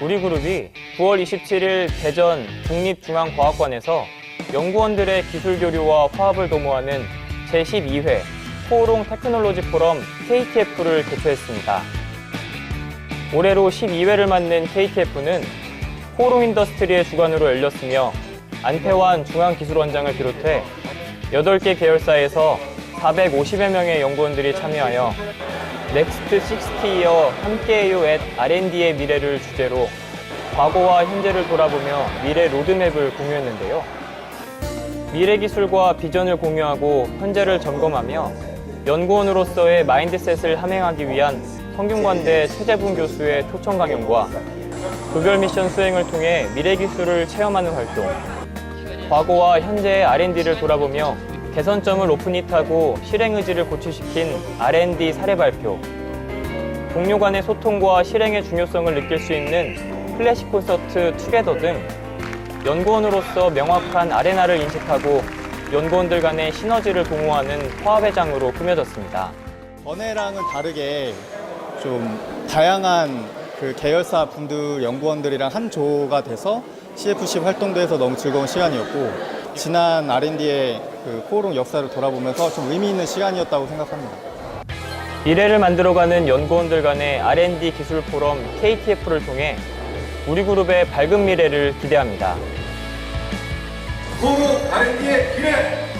우리 그룹이 9월 27일 대전 국립중앙과학관에서 연구원들의 기술 교류와 화합을 도모하는 제12회 코오롱 테크놀로지 포럼 KTF를 개최했습니다. 올해로 12회를 맞는 KTF는 코오롱 인더스트리의 주관으로 열렸으며 안태환 중앙기술원장을 비롯해 8개 계열사에서 450여 명의 연구원들이 참여하여 넥스트 60이어 함께해요 앳 R&D의 미래를 주제로 과거와 현재를 돌아보며 미래 로드맵을 공유했는데요. 미래 기술과 비전을 공유하고 현재를 점검하며 연구원으로서의 마인드셋을 함행하기 위한 성균관대 최재분 교수의 초청 강연과 조별 미션 수행을 통해 미래 기술을 체험하는 활동, 과거와 현재의 R&D를 돌아보며 개선점을 오픈잇하고 실행 의지를 고취시킨 R&D 사례 발표, 동료 간의 소통과 실행의 중요성을 느낄 수 있는 클래식 콘서트 투게더 등 연구원으로서 명확한 아레나를 인식하고 연구원들 간의 시너지를 도모하는 화합의 장으로 꾸며졌습니다. 전에랑은 다르게 좀 다양한 그 계열사 분들 연구원들이랑 한 조가 돼서 CFC 활동도 해서 너무 즐거운 시간이었고 지난 R&D의 그 코오롱 역사를 돌아보면서 좀 의미 있는 시간이었다고 생각합니다. 미래를 만들어가는 연구원들 간의 R&D 기술 포럼 KTF를 통해 우리 그룹의 밝은 미래를 기대합니다. 소우 R&D의 미래